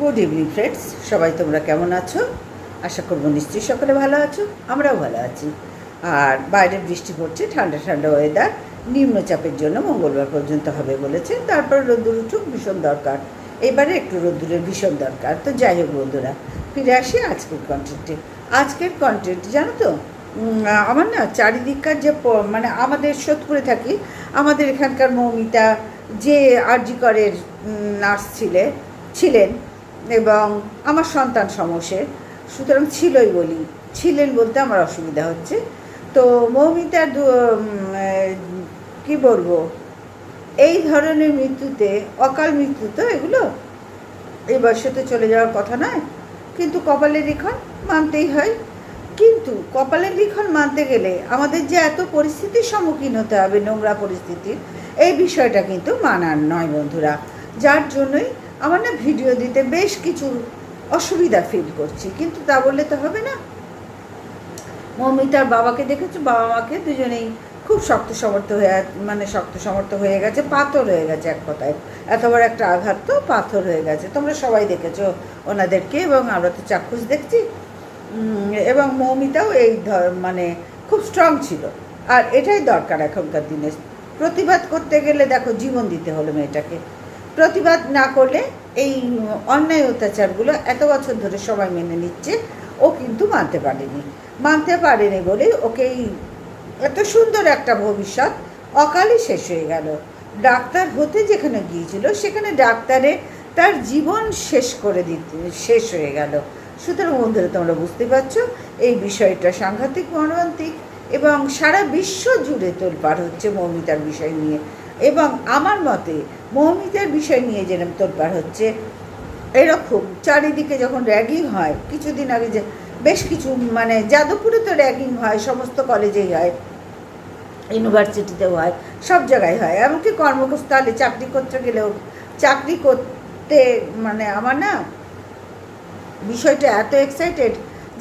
Good evening friends সবাই তোমরা কেমন আছো? আশা করব নিশ্চয়ই সকলে ভালো আছো, আমরাও ভালো আছি। আর বাইরে বৃষ্টি পড়ছে, ঠান্ডা ঠান্ডা ওয়েদার নিম্নচাপের জন্য মঙ্গলবার পর্যন্ত হবে বলেছে। তারপর রোদ্দুর উঠুক, ভীষণ দরকার। এবারে একটু রোদ্দুরের ভীষণ দরকার। তো যাই হোক বন্ধুরা, ফিরে আসি আজকের কন্টেন্টে আজকের কন্টেন্ট জানো তো আমার না চারিদিককার যে মানে আমাদের সোদপুরে থাকি, আমাদের এখানকার মৌমিতা যে আরজি করের নার্স ছিলে, ছিলেন এবং আমার সন্তান সমস্যের সুতরাং ছিলই বলি। ছিলেন বলতে আমার অসুবিধা হচ্ছে। তো মৌমিতার দু- কি বলব? এই ধরনের মৃত্যুতে, অকাল মৃত্যু তো এগুলো। এই বয়সে তো চলে যাওয়ার কথা নয়। কিন্তু কপালের লিখন মানতেই হয়। কিন্তু কপালের লিখন মানতে গেলে আমাদের যে এত পরিস্থিতির সম্মুখীন হতে হবে নোংরা পরিস্থিতির, এই বিষয়টা কিন্তু মানার নয় বন্ধুরা। যার জন্যই আমার না ভিডিও দিতে বেশ কিছু অসুবিধা ফিল করছি, কিন্তু তা বললে তো হবে না। মৌমিতার বাবাকে দেখেছ? বাবা মাকে দুজনেই খুব শক্ত সমর্থ হয়ে মানে শক্ত সমর্থ হয়ে গেছে, পাথর হয়ে গেছে এক কথায়। এত বড় একটা আঘাত তো পাথর হয়ে গেছে। তোমরা সবাই দেখেছ ওনাদেরকে এবং আমরা তো চাক্ষুষ দেখছি। এবং মৌমিতাও এই ধ- মানে খুব স্ট্রং ছিল। আর এটাই দরকার এখনকার দিনে। প্রতিবাদ করতে গেলে দেখো জীবন দিতে হলো মেয়েটাকে। প্রতিবাদ না করলে এই অন্যায় অত্যাচারগুলো এত বছর ধরে সবাই মেনে নিচ্ছে, ও কিন্তু মানতে পারেনি। মানতে পারেনি বলেই ওকে এই এত সুন্দর একটা ভবিষ্যৎ অকালে শেষ হয়ে গেল। ডাক্তার হতে যেখানে গিয়েছিল, সেখানে ডাক্তারে তার জীবন শেষ করে দিতে, শেষ হয়ে গেল। সুতরাং বন্ধুরা, তোমরা বুঝতে পারছ, এই বিষয়টা সাংঘাতিক, মর্মান্তিক এবং সারা বিশ্ব জুড়ে তোলপাড় হচ্ছে মৌমিতার বিষয় নিয়ে। এবং আমার মতে মৌমিতার বিষয় নিয়ে যেরকম তোলপাড় হচ্ছে, এরকম চারিদিকে যখন র্যাগিং হয়, কিছুদিন আগে যে বেশ কিছু মানে যাদবপুরে তো র্যাগিং হয়, সমস্ত কলেজেই হয় ইউনিভার্সিটিতেও হয়, সব জায়গায় হয়। এমনকি কর্মস্থলে চাকরি করতে গেলেও চাকরি করতে মানে আমার না বিষয়টা এত এক্সাইটেড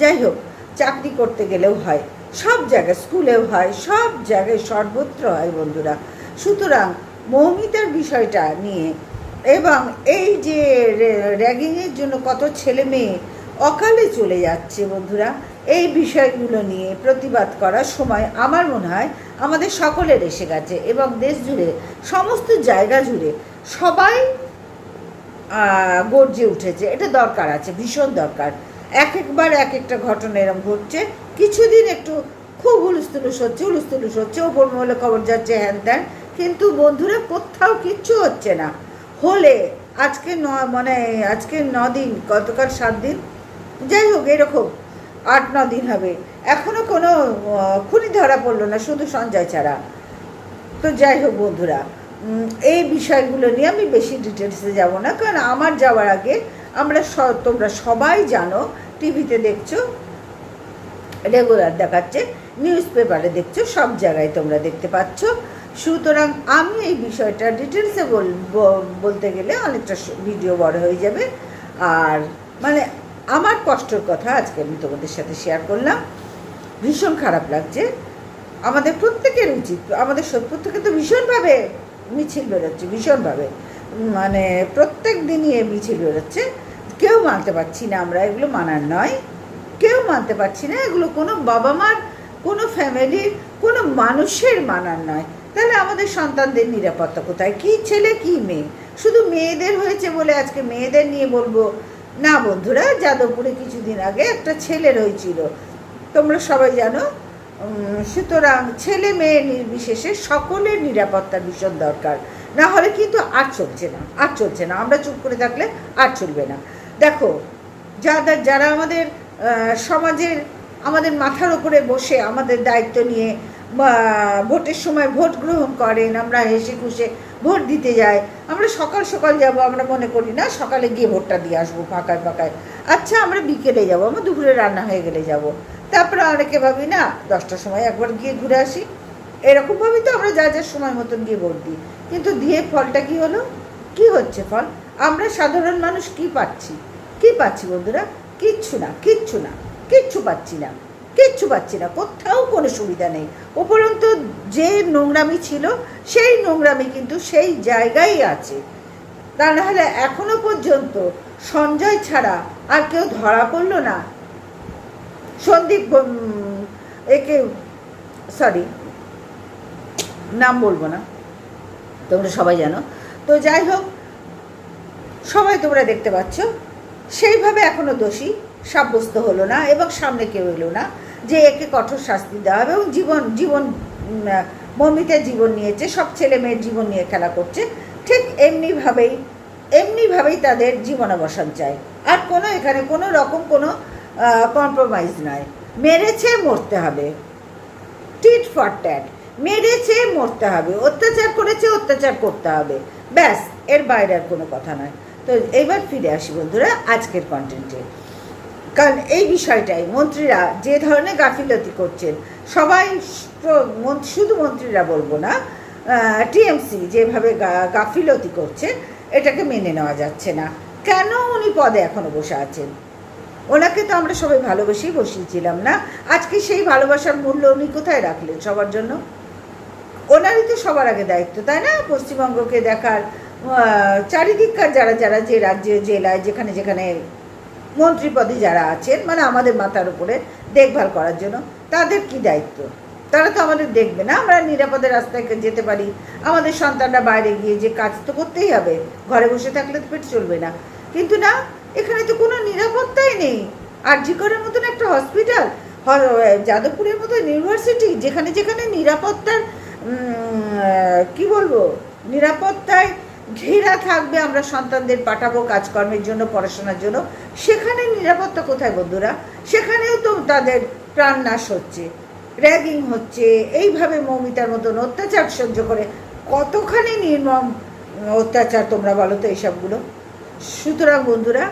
যাই হোক, চাকরি করতে গেলেও হয়, সব জায়গায় স্কুলেও হয়, সব জায়গায় সর্বত্র হয় বন্ধুরা। সুতরাং মৌমিতার বিষয়টা নিয়ে এবং এই যে র্যাগিংয়ের জন্য কত ছেলে মেয়ে অকালে চলে যাচ্ছে বন্ধুরা, এই বিষয়গুলো নিয়ে প্রতিবাদ করার সময় আমার মনে হয় আমাদের সকলের এসে গেছে এবং দেশ জুড়ে, সমস্ত জায়গা জুড়ে সবাই গর্জে উঠেছে। এটা দরকার আছে, ভীষণ দরকার। এক একবার এক একটা ঘটনা এরম ঘটছে। কিছুদিন একটু খুব হুলুস তুলুস হচ্ছে হুলুস তুলুস হচ্ছে, ওপর মহলে খবর যাচ্ছে, হ্যান ত্যান। কিন্তু বন্ধুরা, কোথাও কিচ্ছু হচ্ছে না। হলে আজকে ন মানে আজকে ন দিন, গতকাল সাত দিন, যাই হোক, এরকম আট, ন দিন হবে। এখনও কোনো খুনি ধরা পড়ল না, শুধু সঞ্জয় ছাড়া। তো যাই হোক, বন্ধুরা এই বিষয়গুলো নিয়ে আমি বেশি ডিটেলসে যাব না, কারণ আমার যাওয়ার আগে আমরা তোমরা সবাই জানো, টিভিতে দেখছ, রেগুলার দেখাচ্ছে, নিউজ পেপারে দেখছ, সব জায়গায় তোমরা দেখতে পাচ্ছ। সুতরাং আমি এই বিষয়টা ডিটেলসে বল বলতে গেলে অনেকটা ভিডিও বড় হয়ে যাবে। আর মানে আমার কষ্টের কথা আজকে আমি তোমাদের সাথে শেয়ার করলাম। ভীষণ খারাপ লাগছে। আমাদের প্রত্যেকের উচিত, আমাদের থেকে তো ভীষণভাবে মিছিল বেরোচ্ছে, ভীষণভাবে। মানে প্রত্যেক দিনই এ মিছিল বেরোচ্ছে। কেউ মানতে পারছি না আমরা, এগুলো মানার নয়। কেউ মানতে পারছি না, এগুলো কোনো বাবা মার কোনো ফ্যামিলির কোনো মানুষের মানার নয়। তাহলে আমাদের সন্তানদের নিরাপত্তা কোথায়? কি ছেলে, কি মেয়ে? শুধু মেয়েদের হয়েছে বলে আজকে মেয়েদের নিয়ে বলব? না বন্ধুরা, যাদবপুরে কিছুদিন আগে একটা ছেলের হয়েছিল তোমরা সবাই জানো সুতরাং ছেলে মেয়ে নির্বিশেষে সকলের নিরাপত্তা ভীষণ দরকার। না হলে কিন্তু আর চলছে না, আর চলছে না। আমরা চুপ করে থাকলে আর চলবে না। দেখো যারা যারা আমাদের সমাজের, আমাদের মাথার ওপরে বসে আমাদের দায়িত্ব নিয়ে ভোটের সময় ভোট গ্রহণ করেন, আমরা হেসে খুশে ভোট দিতে যাই, আমরা সকাল সকাল যাব, আমরা মনে করি না সকালে গিয়ে ভোটটা দিয়ে আসব ফাঁকায় ফাঁকায়। আচ্ছা আমরা বিকেলে যাব, আমরা দুপুরে রান্না হয়ে গেলে যাব। তারপরে অনেকে ভাবি, না, দশটার সময় একবার গিয়ে ঘুরে আসি। এরকমভাবেই তো আমরা যা যা সময় মতন গিয়ে ভোট দিই। কিন্তু দিয়ে ফলটা কি হলো? কি হচ্ছে ফল? আমরা সাধারণ মানুষ কি পাচ্ছি? কি পাচ্ছি বন্ধুরা? কিচ্ছু না কিচ্ছু না, কিচ্ছু পাচ্ছি না। কিচ্ছু পাচ্ছি না, কোথাও কোনো সুবিধা নেই। উপরন্তু যে নোংরামি ছিল, সেই নোংরামি কিন্তু সেই জায়গায় আছে। তা নাহলে এখনও পর্যন্ত সঞ্জয় ছাড়া আর কেউ ধরা পড়ল না। সন্দীপ একে সরি নাম বলব না, তোমরা সবাই জানো। তো যাই হোক, সবাই তোমরা দেখতে পাচ্ছ, সেইভাবে এখনও দোষী। সাব্যস্ত হলো না এবং সামনে কেউ এলো না যে একে কঠোর শাস্তি দেওয়া হবে এবং জীবন জীবন মমিতা জীবন নিয়েছে, সব ছেলে মেয়ের জীবন নিয়ে খেলা করছে, ঠিক এমনিভাবেই এমনিভাবেই তাদের জীবনাবসান চায়। আর কোনো এখানে কোনো রকম কোনো কম্প্রোমাইজ নয় মেরেছে, মরতে হবে। টিট ফর ট্যাট মেরেছে, মরতে হবে। অত্যাচার করেছে, অত্যাচার করতে হবে। ব্যাস, এর বাইরে আর কোনো কথা নয়। তো এবার ফিরে আসি বন্ধুরা আজকের কন্টেন্টে কারণ এই বিষয়টাই, মন্ত্রীরা যে ধরনের গাফিলতি করছেন, সবাই শুধু মন্ত্রীরা বলব না টিএমসি যেভাবে গাফিলতি করছে, এটাকে মেনে নেওয়া যাচ্ছে না। কেন উনি পদে এখনও বসে আছেন? ওনাকে তো আমরা সবাই ভালোবেসেই বসিয়েছিলাম না? আজকে সেই ভালোবাসার মূল্য উনি কোথায় রাখলেন সবার জন্য? ওনারই তো সবার আগে দায়িত্ব, তাই না? পশ্চিমবঙ্গকে দেখার চারিদিককার যারা যারা যে রাজ্যে, জেলায়, যেখানে যেখানে মন্ত্রী পদে যারা আছেন মানে আমাদের মাথার উপরে দেখভাল করার জন্য, তাদের কি দায়িত্ব? তারা তো আমাদের দেখবে না, আমরা নিরাপদে রাস্তায় যেতে পারি। আমাদের সন্তানরা বাইরে গিয়ে যে কাজ তো করতেই হবে, ঘরে বসে থাকলে তো পেট চলবে না। কিন্তু না, এখানে তো কোনো নিরাপত্তাই নেই। আর জিকরের মতন একটা হসপিটাল যাদবপুরের মতো ইউনিভার্সিটি, যেখানে যেখানে নিরাপত্তার কি বলব, নিরাপত্তায় ঘেরা থাকবে আমরা সন্তানদের, পাঠাবো কাজকর্মের জন্য, পড়াশোনার জন্য। সেখানে নিরাপত্তা কোথায় বন্ধুরা? সেখানেও তো তাদের প্রাণনাশ হচ্ছে, র্যাগিং হচ্ছে, এইভাবে মৌমিতার মতন অত্যাচার সহ্য করে কতখানি নির্মম অত্যাচার তোমরা বলো তো এইসবগুলো? সুতরাং বন্ধুরা,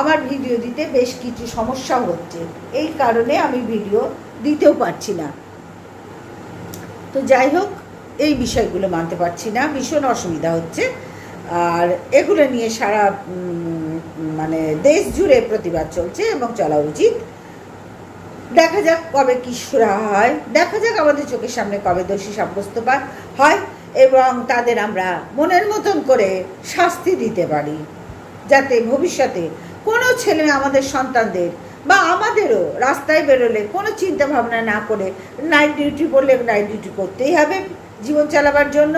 আমার ভিডিও দিতে বেশ কিছু সমস্যাও হচ্ছে, এই কারণে আমি ভিডিও দিতেও পারছি না। তো যাই হোক, এই বিষয়গুলো মানতে পারছি না, ভীষণ অসুবিধা হচ্ছে। আর এগুলো নিয়ে সারা মানে দেশ জুড়ে প্রতিবাদ চলছে এবং চলা উচিত। দেখা যাক কবে কি সুরা হয়। দেখা যাক আমাদের চোখের সামনে কবে দোষী সাব্যস্ত হয় এবং তাদের আমরা মনের মতন করে শাস্তি দিতে পারি। যাতে ভবিষ্যতে কোনো ছেলে আমাদের সন্তানদের বা আমাদেরও রাস্তায় বেরোলে কোনো চিন্তা ভাবনা না করে নাইট ডিউটি করলে নাইট ডিউটি করতেই হবে জীবন চালাবার জন্য।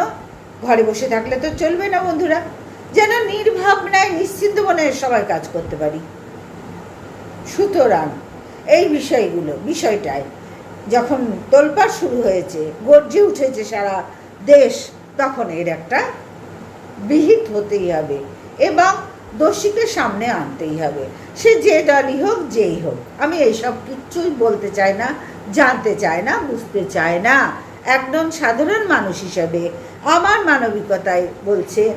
ঘরে বসে থাকলে তো চলবে না বন্ধুরা। যেন নির্ভাবনায় নিশ্চিন্ত মনে সবাই কাজ করতে পারি। সুতরাং এই বিষয়গুলো, বিষয়টায় যখন তোলপাড় শুরু হয়েছে, গর্জে উঠেছে সারা দেশ, তখন এর একটা বিহিত হতেই হবে এবং দোষীকে সামনে আনতেই হবে। সে যে দলই হোক, যেই হোক, আমি এইসব কিচ্ছুই বলতে চাই না, জানতে চাই না, বুঝতে চাই না। একদম সাধারণ মানুষ হিসাবে আমার মানবিকতায় বলছে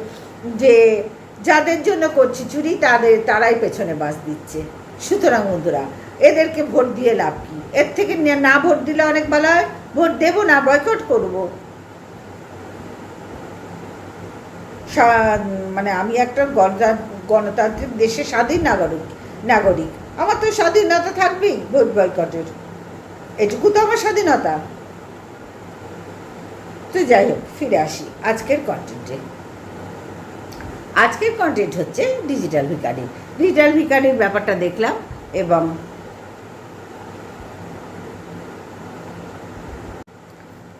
যে যাদের জন্য করছি চুরি, তাদের, তারাই পেছনে বাস দিচ্ছে। সুতরাং বন্ধুরা, এদেরকে ভোট দিয়ে লাভ কি? এর থেকে না ভোট দিলে অনেক ভালো হয়, ভোট দেবো না, বয়কট করব। মানে আমি একটা গণতা- গণতান্ত্রিক দেশে স্বাধীন নাগরিক নাগরিক। আমার তো স্বাধীনতা থাকবেই ভোট বয়কটের। এটুকু তো আমার স্বাধীনতা। তো যাই হোক, ফিরে আসি আজকের কন্টেন্টে আজকের কন্টেন্ট হচ্ছে ডিজিটাল ভিকারি ডিজিটাল ভিকারির ব্যাপারটা দেখলাম এবং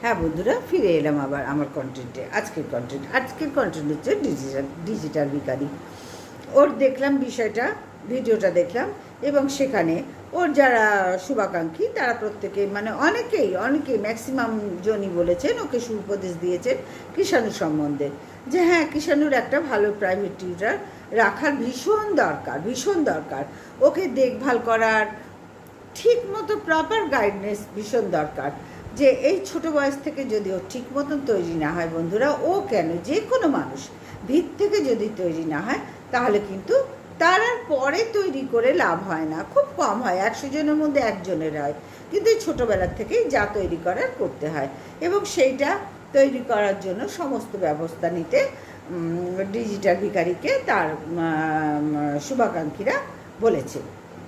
হ্যাঁ বন্ধুরা, ফিরে এলাম আবার আমার কন্টেন্টে আজকের কন্টেন্ট আজকের কন্টেন্ট হচ্ছে ডিজিটাল ডিজিটাল ভিকারি ওর দেখলাম বিষয়টা, ভিডিওটা দেখলাম এবং সেখানে ওর যারা শুভাকাঙ্ক্ষী, তারা প্রত্যেকে মানে অনেকেই অনেকেই ম্যাক্সিমাম জনই বলেছেন, ওকে সুউপদেশ দিয়েছেন কিষাণু সম্বন্ধে। যে হ্যাঁ কিষাণুর একটা ভালো প্রাইভেট টিউটার রাখার ভীষণ দরকার ভীষণ দরকার। ওকে দেখভাল করার ঠিক মতো প্রপার গাইডনেস ভীষণ দরকার। যে এই ছোট বয়স থেকে যদি ও ঠিক মতন তৈরি না হয় বন্ধুরা, ও কেন? যে কোনো মানুষ, ভিত থেকে যদি তৈরি না হয়, তাহলে কিন্তু তার আর পরে তৈরি করে লাভ হয় না। খুব কম হয়, একশো জনের মধ্যে একজনের হয়। কিন্তু এই ছোটোবেলার থেকেই যা তৈরি করার করতে হয়। এবং সেইটা তৈরি করার জন্য সমস্ত ব্যবস্থা নিতে ডিজিটাল ভিকারিকে তার শুভাকাঙ্ক্ষীরা বলেছে।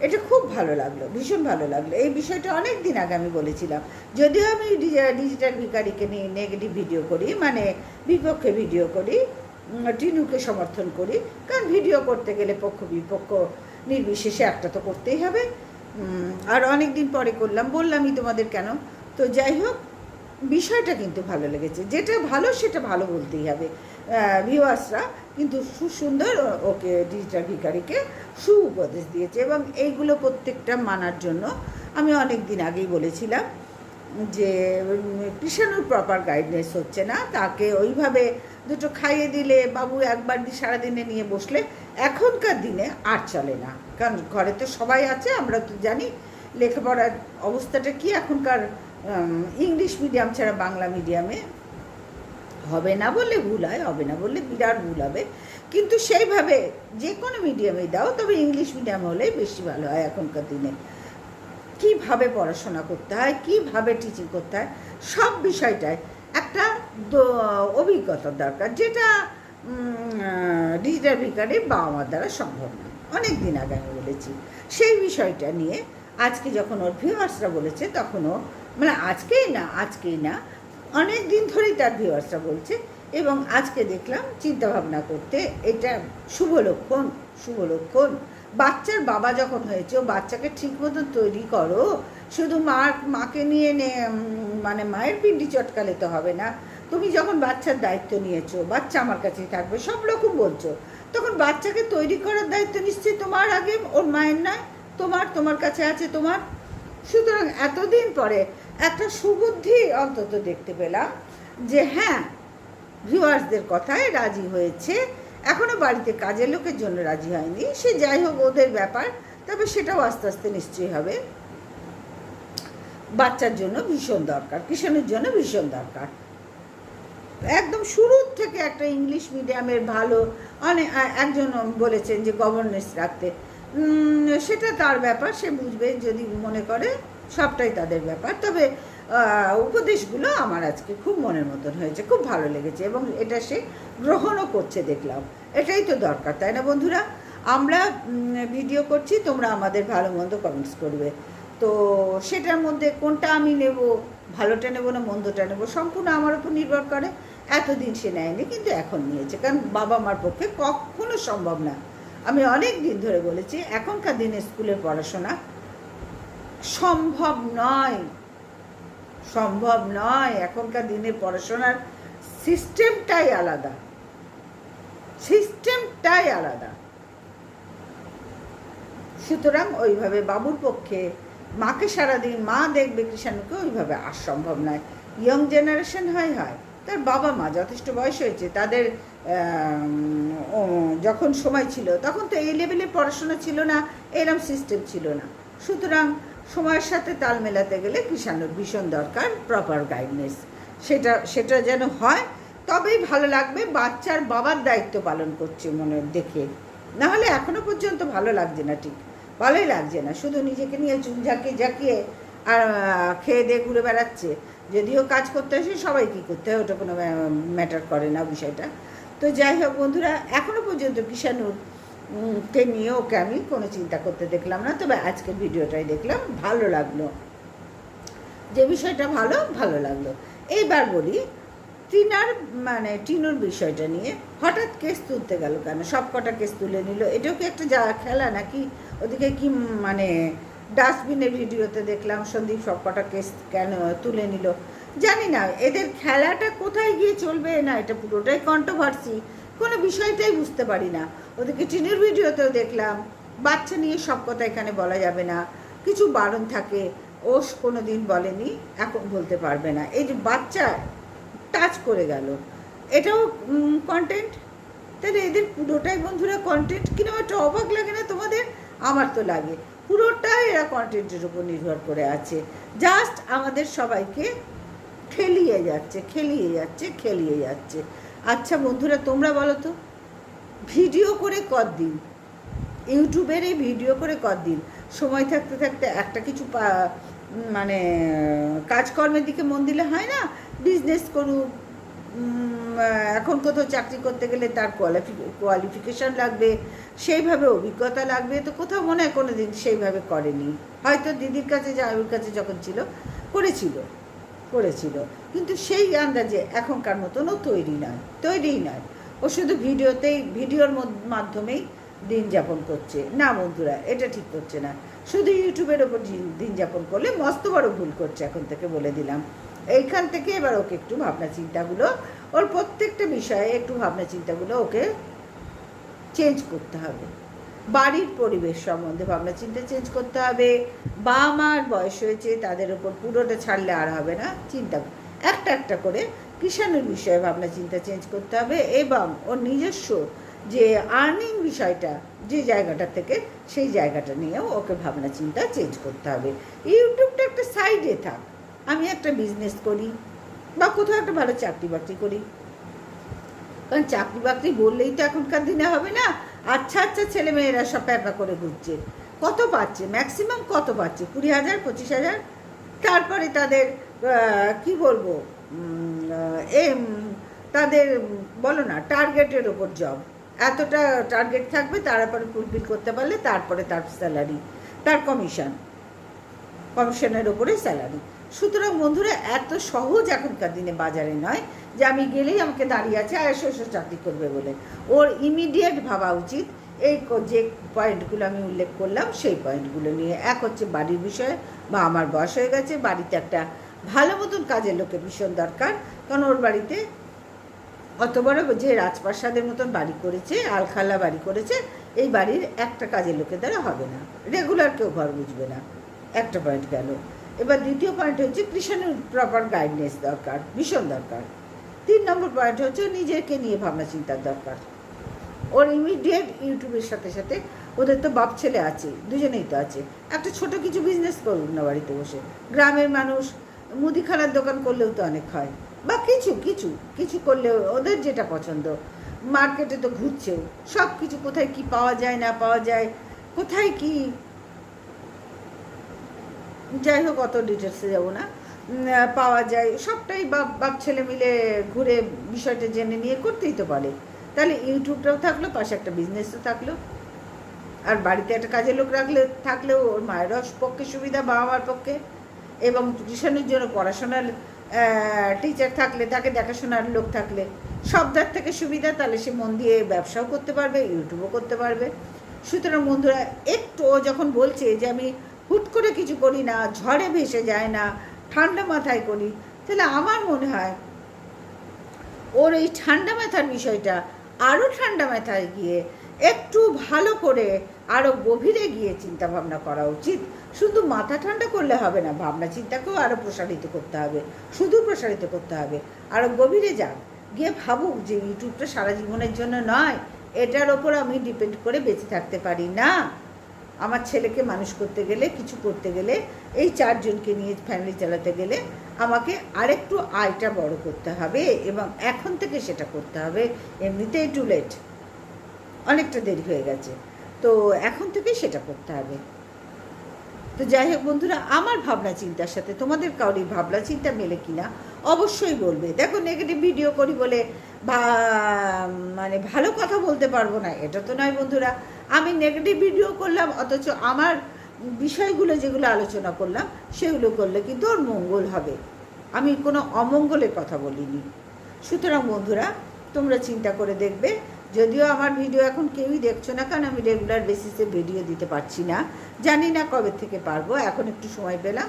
এটা খুব ভালো লাগল, ভীষণ ভালো লাগল। এই বিষয়টা অনেক দিন আগে আমি বলেছিলাম। যদিও আমি ডিজিটাল ভিকারিকে নিয়ে নেগেটিভ ভিডিও করি মানে বিপক্ষে ভিডিও করি টিনুকে সমর্থন করি, কারণ ভিডিও করতে গেলে পক্ষ বিপক্ষ নির্বিশেষে একটা তো করতেই হবে। আর অনেক দিন পরে করলাম, বললামই তোমাদের কেন? তো যাই হোক, বিষয়টা কিন্তু ভালো লেগেছে। যেটা ভালো সেটা ভালো বলতেই হবে। ভিউয়ার্সরা কিন্তু সুন্দর ওকে ডিজিটাল ভিকারিকে সু উপদেশ দিয়েছে এবং এইগুলো প্রত্যেকটা মানার জন্য আমি অনেক দিন আগেই বলেছিলাম যে কৃষাণুর প্রপার গাইডনেস হচ্ছে না, তাকে ওইভাবে দুটো খাইয়ে দিলে, বাবু একবার দি, সারাদিনে নিয়ে বসলে, এখনকার দিনে আর চলে না। কারণ ঘরে তো সবাই আছে, আমরা তো জানি লেখাপড়ার অবস্থাটা কি, এখনকার ইংলিশ মিডিয়াম ছাড়া বাংলা মিডিয়ামে হবে না বললে ভুল হয়, হবে না বললে বিরাট ভুল হবে। কিন্তু সেইভাবে যে কোনো মিডিয়ামেই দাও, তবে ইংলিশ মিডিয়াম হলে বেশি ভালো হয় এখনকার দিনে। কীভাবে পড়াশোনা করতে হয়, কীভাবে টিচিং করতে হয়, সব বিষয়টায় একটা অভিজ্ঞতার দরকার, যেটা ডিজিটাল ভিকারে বাবা মার দ্বারা সম্ভব নয়। অনেক দিন আগে আমি বলেছি, সেই বিষয়টা নিয়ে আজকে যখন ওর ভিউয়ার্সরা বলেছে তখনও মানে আজকেই না আজকেই না অনেক দিন ধরেই তার ভিউয়ার্সরা বলছে এবং আজকে দেখলাম চিন্তাভাবনা করতে এটা শুভ লক্ষণ শুভ লক্ষণ। বাচ্চার বাবা যখন হয়েছে, ও বাচ্চাকে ঠিক মতো তৈরি করো, শুধু মা মাকে নিয়ে মানে মায়ের পিন্ডি চটকালে তো হবে না। তুমি যখন বাচ্চার দায়িত্ব নিয়েছো, বাচ্চা আমার কাছেই থাকবে, সব রকম বলছো, তখন বাচ্চাকে তৈরি করার দায়িত্ব নিশ্চয়ই তোমার আগে, ওর মায়ের নয়, তোমার তোমার কাছে আছে তোমার। সুতরাং এতদিন পরে একটা সুবুদ্ধি অন্তত দেখতে পেলাম যে হ্যাঁ ভিউয়ার্সদের কথায় রাজি হয়েছে এখনও বাড়িতে কাজের লোকের জন্য রাজি হয়নি। সে যাই হোক, ওদের ব্যাপার। তবে সেটাও আস্তে আস্তে নিশ্চয়ই হবে। বাচ্চার জন্য ভীষণ দরকার, কিষাণের জন্য ভীষণ দরকার। একদম শুরুর থেকে একটা ইংলিশ মিডিয়ামের ভালো অনেক একজন বলেছেন যে গভর্নেন্স রাখতে। সেটা তার ব্যাপার, সে বুঝবে, যদি মনে করে, সবটাই তাদের ব্যাপার। তবে উপদেশগুলো আমার আজকে খুব মনের মতন হয়েছে, খুব ভালো লেগেছে এবং এটা সে গ্রহণও করছে দেখলাম। এটাই তো দরকার, তাই না বন্ধুরা? আমরা ভিডিও করছি, তোমরা আমাদের ভালো মন্দ কমেন্টস করবে। তো সেটার মধ্যে কোনটা আমি নেব, ভালোটা নেব না মন্দটা নেব, সম্পূর্ণ আমার উপর নির্ভর করে। এতদিন সে নেয়নি, কিন্তু এখন নিয়েছে, কারণ বাবা মার পক্ষে কখনো সম্ভব না। আমি অনেক দিন ধরে বলেছি, এখনকার দিনে স্কুলের পড়াশোনা সম্ভব নয়। সম্ভব নয়। এখনকার দিনে পড়াশোনার সিস্টেমটাই আলাদা। সিস্টেমটাই আলাদা। সুতরাং ওইভাবে বাবুর পক্ষে, মাকে সারাদিন, মা দেখবে কৃষাণুকে, ওইভাবে আর সম্ভব নয়। ইয়ং জেনারেশন হয় হয়। তার বাবা মা যথেষ্ট বয়স হয়েছে, তাদের যখন সময় ছিল, তখন তো এই লেভেলে পড়াশোনা ছিল না, এরম সিস্টেম ছিল না। সুতরাং সময়ের সাথে তাল মেলাতে গেলে কৃষাণুর ভীষণ দরকার প্রপার গাইডনেস সেটা সেটা যেন হয়, তবেই ভালো লাগবে, বাচ্চার বাবার দায়িত্ব পালন করছে মনে দেখে। না হলে এখনও পর্যন্ত ভালো লাগছে না ঠিক। ভালোই লাগছে না, শুধু নিজেকে নিয়ে চুন ঝাঁকিয়ে ঝাঁকিয়ে আর খেয়ে দিয়ে ঘুরে বেড়াচ্ছে। যদিও কাজ করতে আসে, সবাই কী করতে হয়, ওটা কোনো ম্যাটার করে না বিষয়টা। তো যাই হোক বন্ধুরা, এখনও পর্যন্ত কিষাণুর কে নিয়ে ওকে আমি কোনো চিন্তা করতে দেখলাম না। তবে আজকের ভিডিওটাই দেখলাম, ভালো লাগল। যে বিষয়টা ভালো ভালো লাগল। এইবার বলি, টিনার মানে টিনুর বিষয়টা নিয়ে হঠাৎ কেস তুলতে গেল কেন? সব কটা কেস তুলে নিল। এটাও কি একটা যা খেলা নাকি? ওদিকে কি মানে ডাস্টবিনের ভিডিওতে দেখলাম সন্দীপ সব কটা কেস কেন তুলে নিল? জানি না, এদের খেলাটা কোথায় গিয়ে চলবে? না, এটা পুরোটাই কন্ট্রোভার্সি কোনো বিষয়টাই বুঝতে পারি না। ওদেরকে টিনুর ভিডিওতেও দেখলাম, বাচ্চা নিয়ে সব কথা এখানে বলা যাবে না। কিছু বারণ থাকে ও কোনো দিন বলেনি, এখন বলতে পারবে না। এই যে বাচ্চা টাচ করে গেল, এটাও কন্টেন্ট তাহলে এদের পুরোটাই বন্ধুরা কন্টেন্ট কিনা একটা অবাক লাগে না তোমাদের? আমার তো লাগে। পুরোটাই এরা কন্টেন্টের উপর নির্ভর করে আছে। জাস্ট আমাদের সবাইকে খেলিয়ে যাচ্ছে খেলিয়ে যাচ্ছে খেলিয়ে যাচ্ছে। আচ্ছা বন্ধুরা, তোমরা বলো তো, ভিডিও করে কদিন ইউটিউবের এই ভিডিও করে কদিন সময় থাকতে থাকতে একটা কিছু মানে কাজকর্মের দিকে মন দিলে হয় না? বিজনেস করুক এখন কোথাও চাকরি করতে গেলে তার কোয়ালিফি কোয়ালিফিকেশান লাগবে, সেইভাবে অভিজ্ঞতা লাগবে, তো কোথাও মনে হয় কোনো দিন সেইভাবে করেনি। হয়তো দিদির কাছে জামাইয়ের কাছে যখন ছিল, করেছিল। করেছিল। কিন্তু সেই আন্দাজে এখনকার মতনও তৈরি নয়, তৈরিই নয়। ও শুধু ভিডিওতেই, ভিডিওর মধ্য- মাধ্যমেই দিন যাপন করছে। না বন্ধুরা, এটা ঠিক করছে না। শুধু ইউটিউবের ওপর দিন যাপন করলে মস্ত বড় ভুল করছে এখন থেকে বলে দিলাম। এইখান থেকে এবার ওকে একটু ভাবনা চিন্তাগুলো, ওর প্রত্যেকটা বিষয়ে একটু ভাবনা চিন্তাগুলো ওকে চেঞ্জ করতে হবে। বাড়ির পরিবেশ সম্বন্ধে ভাবনা চিন্তা চেঞ্জ করতে হবে। বা মার বয়স হয়েছে, তাদের ওপর পুরোটা ছাড়লে আর হবে না, চিন্তা একটা একটা করে কিষাণের বিষয়ে ভাবনা চিন্তা চেঞ্জ করতে হবে এবং ওর নিজস্ব যে আর্নিং বিষয়টা, যে জায়গাটা থেকে সেই জায়গাটা নিয়েও ওকে ভাবনা চিন্তা চেঞ্জ করতে হবে। ইউটিউবটা একটা সাইডে থাক, আমি একটা বিজনেস করি বা কোথাও একটা ভালো চাকরি বাকরি করি। কারণ চাকরি বাকরি বললেই তো এখনকার দিনে হবে না আচ্ছা আচ্ছা ছেলে মেয়েরা সব প্যাপা করে ঘুরছে। কত পাচ্ছে? ম্যাক্সিমাম কত পাচ্ছে? কুড়ি হাজার, পঁচিশ হাজার? তারপরে তাদের কি বলব? এম তাদের, বলো না টার্গেটের ওপর জব এতটা টার্গেট থাকবে তারপরে ফুলফিল করতে পারলে তারপরে তার স্যালারি তার কমিশন কমিশনের ওপরে স্যালারি সুতরাং বন্ধুরা, এত সহজ এখনকার দিনে বাজারে নয় যে আমি গেলেই আমাকে দাঁড়িয়ে আছে আয়সো এসো চাকরি করবে বলে। ওর ইমিডিয়েট ভাবা উচিত। এই যে পয়েন্টগুলো আমি উল্লেখ করলাম, সেই পয়েন্টগুলো নিয়ে। এক হচ্ছে বাড়ির বিষয়ে, বা আমার বয়স হয়ে গেছে, বাড়িতে একটা ভালো মতন কাজের লোকের ভীষণ দরকার। কারণ ওর বাড়িতে অত বড় যে রাজপ্রাসাদের মতন বাড়ি করেছে, আলখাল্লা বাড়ি করেছে, এই বাড়ির একটা কাজের লোকের দ্বারা হবে না। রেগুলার কেউ ঘর বুঝবে না। একটা পয়েন্ট গেল। এবার দ্বিতীয় পয়েন্ট হচ্ছে কৃষণের প্রপার গাইডনেস দরকার, ভীষণ দরকার। তিন নম্বর পয়েন্ট হচ্ছে নিজেকে নিয়ে ভাবনা চিন্তার দরকার। ওর ইমিডিয়েট ইউটিউবের সাথে সাথে ওদের তো বাপ ছেলে আছে, দুজনেই তো আছে। একটা ছোট কিছু বিজনেস করুক না বাড়িতে বসে। গ্রামের মানুষ, মুদিখানার দোকান করলেও তো অনেক হয়। বা কিছু কিছু কিছু করলেও ওদের যেটা পছন্দ। মার্কেটে তো ঘুরছেও। সব কিছু কোথায় কি পাওয়া যায়, না পাওয়া যায়, কোথায় কি যাই হোক, অত ডিটেলসে যাব না। পাওয়া যায়। সবটাই বাপ বাপ, ছেলে মিলে ঘুরে বিষয়টা জেনে নিয়ে করতেই তো পারে। তাহলে ইউটিউবটাও থাকল, পাশে একটা বিজনেসও থাকল। আর বাড়িতে একটা কাজের লোক রাখলে, থাকলেও ওর মায়েরও পক্ষে সুবিধা বাবা মার পক্ষে। এবং টিউশনের জন্য পড়াশোনার টিচার থাকলে, তাকে দেখাশোনার লোক থাকলে সব দিক থেকে সুবিধা, তাহলে সে মন দিয়ে ব্যবসাও করতে পারবে, ইউটিউবও করতে পারবে। সুতরাং বন্ধুরা একটু যখন বলছে যে আমি হুট করে কিছু করি না, ঝড়ে ভেসে যায় না, ঠান্ডা মাথায় করি। তাহলে আমার মনে হয় ওর এই ঠান্ডা মাথার বিষয়টা আরও ঠান্ডা মাথায় গিয়ে একটু ভালো করে আরও গভীরে গিয়ে চিন্তা ভাবনা করা উচিত। শুধু মাথা ঠান্ডা করলে হবে না, ভাবনা চিন্তাকেও আরও প্রসারিত করতে হবে, শুধু প্রসারিত করতে হবে। আরও গভীরে যাক, গিয়ে ভাবুক যে ইউটিউবটা সারা জীবনের জন্য নয়, এটার ওপর আমি ডিপেন্ড করে বেঁচে থাকতে পারি না। আমার ছেলেকে মানুষ করতে গেলে, কিছু করতে গেলে, এই চারজনকে নিয়ে ফ্যামিলি চালাতে গেলে আমাকে আরেকটু আয়টা বড় করতে হবে এবং এখন থেকে সেটা করতে হবে। এমনিতেই টু লেট অনেকটা দেরি হয়ে গেছে। তো এখন থেকে সেটা করতে হবে। তো যাই হোক বন্ধুরা, আমার ভাবনা চিন্তার সাথে তোমাদের কাউরি ভাবনা চিন্তা মেলে কিনা অবশ্যই বলবে। দেখো নেগেটিভ ভিডিও করি বলে মানে ভালো কথা বলতে পারব না, এটা তো নয় বন্ধুরা। আমি নেগেটিভ ভিডিও করলাম, অথচ আমার বিষয়গুলো যেগুলো আলোচনা করলাম, সেগুলো করলে কিন্তু ওর মঙ্গল হবে। আমি কোনো অমঙ্গলের কথা বলিনি। সুতরাং বন্ধুরা, তোমরা চিন্তা করে দেখবে, যদিও আমার ভিডিও এখন কেউই দেখছ না, কারণ আমি রেগুলার বেসিসে ভিডিও দিতে পারছি না। জানি না কবে থেকে পারব, এখন একটু সময় পেলাম।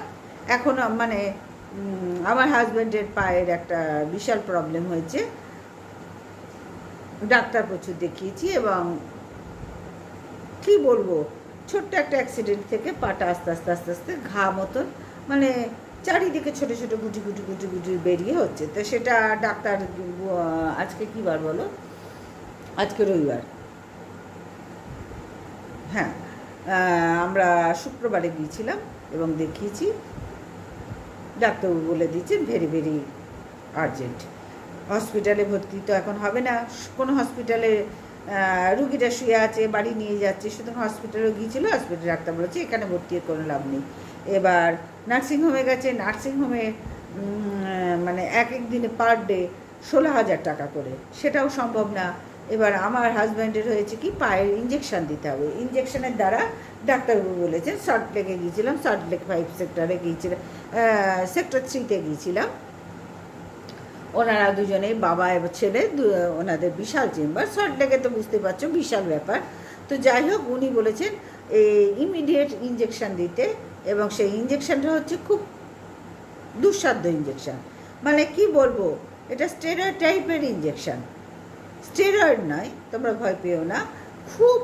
এখন মানে আমার হাজব্যান্ডের পায়ের একটা বিশাল প্রবলেম হয়েছে। ডাক্তার প্রচুর দেখিয়েছি এবং কি বলব? ছোট্ট একটা অ্যাক্সিডেন্ট থেকে পাটা আস্তে আস্তে আস্তে আস্তে ঘা মতন মানে চারিদিকে ছোট ছোট গুটি গুটি গুটি গুটি বেরিয়ে হচ্ছে। তো সেটা ডাক্তার আজকে কী বার বলো? আজকে রবিবার। হ্যাঁ আমরা শুক্রবারে গিয়েছিলাম এবং দেখিয়েছি। ডাক্তারবাবু বলে দিয়েছেন ভেরি ভেরি আর্জেন্ট হসপিটালে ভর্তি তো এখন হবে না। কোনো হসপিটালে রুগীটা শুয়ে আছে, বাড়ি নিয়ে যাচ্ছে সুতরাং হসপিটালে গিয়েছিল হসপিটাল ডাক্তার বলেছে, এখানে ভর্তি কোনো লাভ নেই। এবার নার্সিংহোমে গেছে নার্সিংহোমে মানে এক এক দিনে পার ডে ষোলো হাজার টাকা করে। সেটাও সম্ভব না। এবার আমার হাজব্যান্ডের হয়েছে কি, পায়ের ইঞ্জেকশন দিতে হবে। ইঞ্জেকশনের দ্বারা ডাক্তারবাবু বলেছেন সল্ট লেকে গিয়েছিলাম সল্ট লেক ফাইভ সেক্টরে গিয়েছিলাম সেক্টর থ্রিতে গিয়েছিলাম। ওনারা দুজনেই বাবা এবং ছেলে ওনাদের বিশাল চেম্বার শর্ট তো বুঝতে পারছ, বিশাল ব্যাপার। তো যাই হোক, উনি বলেছেন, এই ইমিডিয়েট ইঞ্জেকশন দিতে, এবং সেই ইঞ্জেকশনটা হচ্ছে খুব দুঃসাধ্য ইঞ্জেকশন মানে কি বলব, এটা স্টেরয়েড টাইপের ইঞ্জেকশান স্টেরয়েড নয়, তোমরা ভয় পেও না, খুব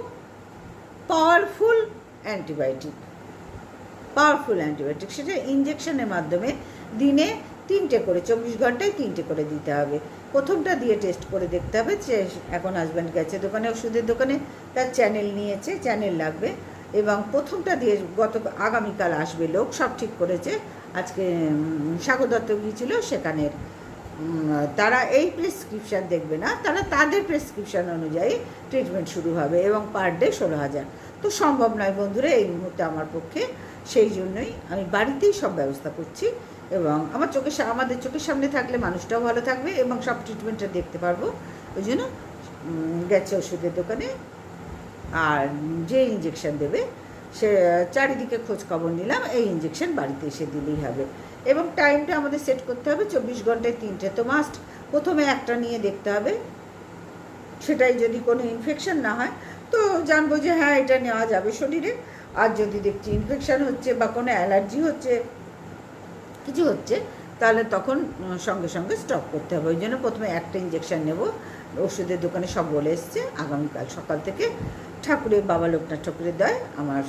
পাওয়ারফুল অ্যান্টিবায়োটিক পাওয়ারফুল অ্যান্টিবায়োটিক সেটা ইঞ্জেকশনের মাধ্যমে দিনে তিনটে করে, চব্বিশ ঘন্টায় তিনটে করে দিতে হবে। প্রথমটা দিয়ে টেস্ট করে দেখতে হবে যে এখন হাজব্যান্ড গেছে দোকানে, ওষুধের দোকানে, তার চ্যানেল নিয়েছে চ্যানেল লাগবে। এবং প্রথমটা দিয়ে গত, আগামীকাল আসবে লোক, সব ঠিক করেছে। আজকে সাগর দত্ত গিয়েছিল সেখানের তারা এই প্রেসক্রিপশান দেখবে না, তারা তাদের প্রেসক্রিপশান অনুযায়ী ট্রিটমেন্ট শুরু হবে এবং পার ডে ষোলো হাজার। তো সম্ভব নয় বন্ধুরা, এই মুহূর্তে আমার পক্ষে। সেই জন্যই আমি বাড়িতেই সব ব্যবস্থা করছি। এবং আমার চোখের আমাদের চোখের সামনে থাকলে মানুষটাও ভালো থাকবে এবং সব ট্রিটমেন্টটা দেখতে পারব। ওই জন্য গেছে ওষুধের দোকানে। আর যে ইঞ্জেকশন দেবে, সে, চারিদিকে খোঁজ খবর নিলাম, এই ইঞ্জেকশন বাড়িতে এসে দিলেই হবে। এবং টাইমটা আমাদের সেট করতে হবে চব্বিশ ঘন্টায় তিনটে তো মাস্ট প্রথমে একটা নিয়ে দেখতে হবে। সেটাই যদি কোনো ইনফেকশন না হয়, তো জানব যে হ্যাঁ এটা নেওয়া যাবে শরীরে। আর যদি দেখছি ইনফেকশান হচ্ছে বা কোনো অ্যালার্জি হচ্ছে কিছু হচ্ছে, তাহলে তখন সঙ্গে সঙ্গে স্টপ করতে হবে। ওই জন্য প্রথমে একটা ইঞ্জেকশন নেব। ওষুধের দোকানে সব বলে এসছে। আগামীকাল সকাল থেকে ঠাকুরের বাবা, লোকনাথ ঠাকুরের দয়, আমার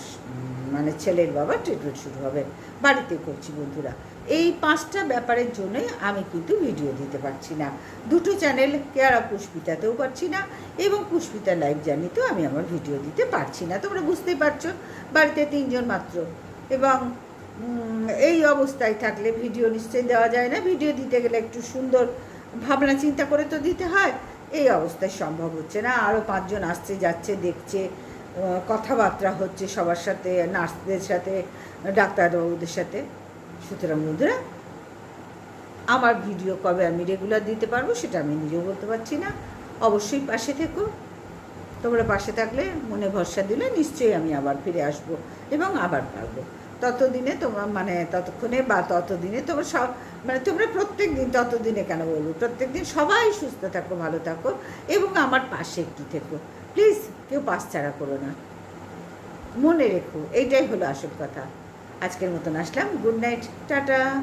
মানে ছেলের বাবা ট্রিটমেন্ট শুরু হবে। বাড়িতে করছি বন্ধুরা। এই পাঁচটা ব্যাপারের জন্যই আমি কিন্তু ভিডিও দিতে পারছি না। দুটো চ্যানেল কেয়ারা পুষ্পিতাতেও পারছি না এবং পুষ্পিতা লাইভ জার্নিতেও আমি আমার ভিডিও দিতে পারছি না। তোমরা বুঝতেই পারছ, বাড়িতে তিনজন মাত্র এবং এই অবস্থায় থাকলে ভিডিও নিশ্চয়ই দেওয়া যায় না। ভিডিও দিতে গেলে একটু সুন্দর ভাবনা চিন্তা করে তো দিতে হয়। এই অবস্থায় সম্ভব হচ্ছে না। আরও পাঁচজন আসছে, যাচ্ছে, দেখছে কথাবার্তা হচ্ছে সবার সাথে, নার্সদের সাথে, ডাক্তারবাবুদের সাথে। সুতরাং বন্ধুরা, আমার ভিডিও কবে আমি রেগুলার দিতে পারব সেটা আমি নিজেও বলতে পারছি না। অবশ্যই পাশে থেকো। তোমরা পাশে থাকলে মনে ভরসা দিলে নিশ্চয়ই আমি আবার ফিরে আসব এবং আবার পারব। ততদিনে তোমরা মানে ততক্ষণে বা ততদিনে তোমরা সব মানে তোমরা প্রত্যেক দিন ততদিনে কেন বলব? প্রত্যেক দিন সবাই সুস্থ থাকো, ভালো থাকো এবং আমার পাশে একটু থেকো। প্লিজ কেউ পাশ ছাড়া করো না। মনে রেখো, এইটাই হলো আসল কথা। আজকের মতন আসলাম। Good night. টাটা।